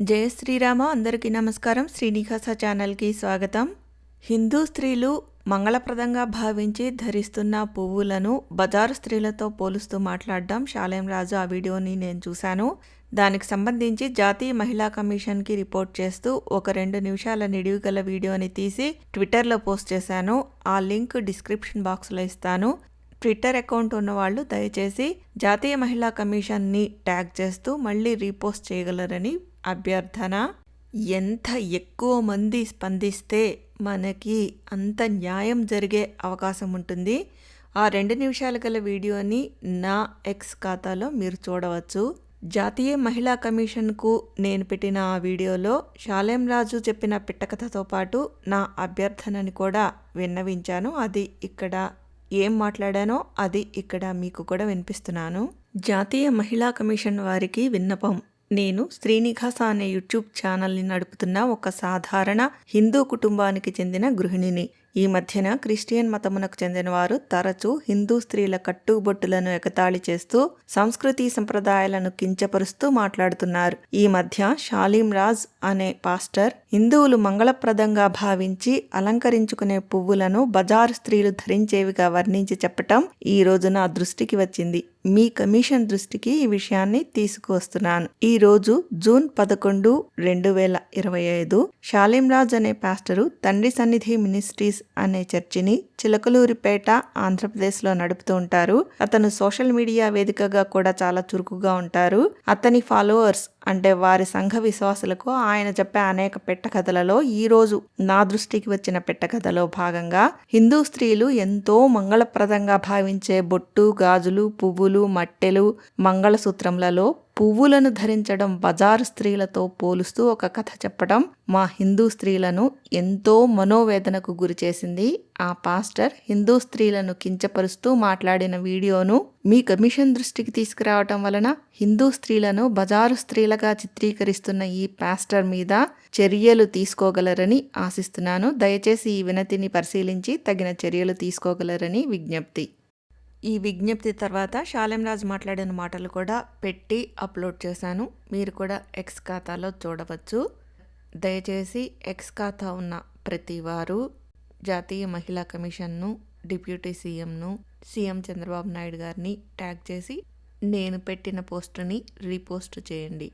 జయ శ్రీరామ అందరికీ నమస్కారం. శ్రీనివాస ఛానల్కి స్వాగతం. హిందూ స్త్రీలు మంగళప్రదంగా భావించి ధరిస్తున్న పువ్వులను బజారు స్త్రీలతో పోలుస్తూ మాట్లాడడం శాలేం రాజు ఆ వీడియోని నేను చూశాను. దానికి సంబంధించి జాతీయ మహిళా కమిషన్కి రిపోర్ట్ చేస్తూ ఒక రెండు నిమిషాల నిడివి గల వీడియోని తీసి ట్విట్టర్లో పోస్ట్ చేశాను. ఆ లింక్ డిస్క్రిప్షన్ బాక్స్లో ఇస్తాను. ట్విట్టర్ అకౌంట్ ఉన్నవాళ్ళు దయచేసి జాతీయ మహిళా కమిషన్ని ట్యాగ్ చేస్తూ మళ్ళీ రీపోస్ట్ చేయగలరని అభ్యర్థన. ఎంత ఎక్కువ మంది స్పందిస్తే మనకి అంత న్యాయం జరిగే అవకాశం ఉంటుంది. ఆ రెండు నిమిషాల గల వీడియోని నా ఎక్స్ ఖాతాలో మీరు చూడవచ్చు. జాతీయ మహిళా కమిషన్కు నేను పెట్టిన ఆ వీడియోలో శాలేం రాజు చెప్పిన పిట్టకథతో పాటు నా అభ్యర్థనని కూడా విన్నవించాను. అది ఇక్కడ ఏం మాట్లాడానో అది ఇక్కడ మీకు కూడా వినిపిస్తున్నాను. జాతీయ మహిళా కమిషన్ వారికి విన్నపం. నేను శ్రీనిఘాస అనే యూట్యూబ్ ఛానల్ని నడుపుతున్న ఒక సాధారణ హిందూ కుటుంబానికి చెందిన గృహిణిని. ఈ మధ్యన క్రిస్టియన్ మతమునకు చెందిన వారు తరచూ హిందూ స్త్రీల కట్టుబొట్టులను ఎగతాళి చేస్తూ సంస్కృతి సంప్రదాయాలను కించపరుస్తూ మాట్లాడుతున్నారు. ఈ మధ్య షాలీం రాజ్ అనే పాస్టర్ హిందువులు మంగళప్రదంగా భావించి అలంకరించుకునే పువ్వులను బజారు స్త్రీలు ధరించేవిగా వర్ణించి చెప్పటం ఈ రోజున దృష్టికి వచ్చింది. మీ కమిషన్ దృష్టికి ఈ విషయాన్ని తీసుకువస్తున్నాను. ఈ రోజు జూన్ పదకొండు రెండు వేల ఇరవై ఐదు షాలింరాజ్ అనే పాస్టరు తండ్రి సన్నిధి మినిస్ట్రీస్ అనే చర్చిని చిలకలూరిపేట ఆంధ్రప్రదేశ్లో నడుపుతూ ఉంటారు. అతను సోషల్ మీడియా వేదికగా కూడా చాలా చురుకుగా ఉంటారు. అతని ఫాలోవర్స్ అంటే వారి సంఘ విశ్వాసులకు ఆయన చెప్పే అనేక పెట్టకథలలో ఈ రోజు నా దృష్టికి వచ్చిన పెట్టకథలో భాగంగా హిందూ స్త్రీలు ఎంతో మంగళప్రదంగా భావించే బొట్టు గాజులు పువ్వులు మట్టెలు మంగళసూత్రములలో పువ్వులను ధరించడం బజారు స్త్రీలతో పోలుస్తూ ఒక కథ చెప్పడం మా హిందూ స్త్రీలను ఎంతో మనోవేదనకు గురిచేసింది ఆ పాస్టర్. హిందూ స్త్రీలను కించపరుస్తూ మాట్లాడిన వీడియోను మీ కమిషన్ దృష్టికి తీసుకురావటం వలన హిందూ స్త్రీలను బజారు స్త్రీలుగా చిత్రీకరిస్తున్న ఈ పాస్టర్ మీద చర్యలు తీసుకోగలరని ఆశిస్తున్నాను. దయచేసి ఈ వినతిని పరిశీలించి తగిన చర్యలు తీసుకోగలరని విజ్ఞప్తి. ఈ విజ్ఞప్తి తర్వాత రాజు మాట్లాడిన మాటలు కూడా పెట్టి అప్లోడ్ చేశాను. మీరు కూడా ఎక్స్ ఖాతాలో చూడవచ్చు. దయచేసి ఎక్స్ ఖాతా ఉన్న ప్రతి వారు జాతీయ మహిళా కమిషన్ను డిప్యూటీ సీఎంను సీఎం చంద్రబాబు నాయుడు గారిని ట్యాగ్ చేసి నేను పెట్టిన పోస్టుని రీపోస్ట్ చేయండి.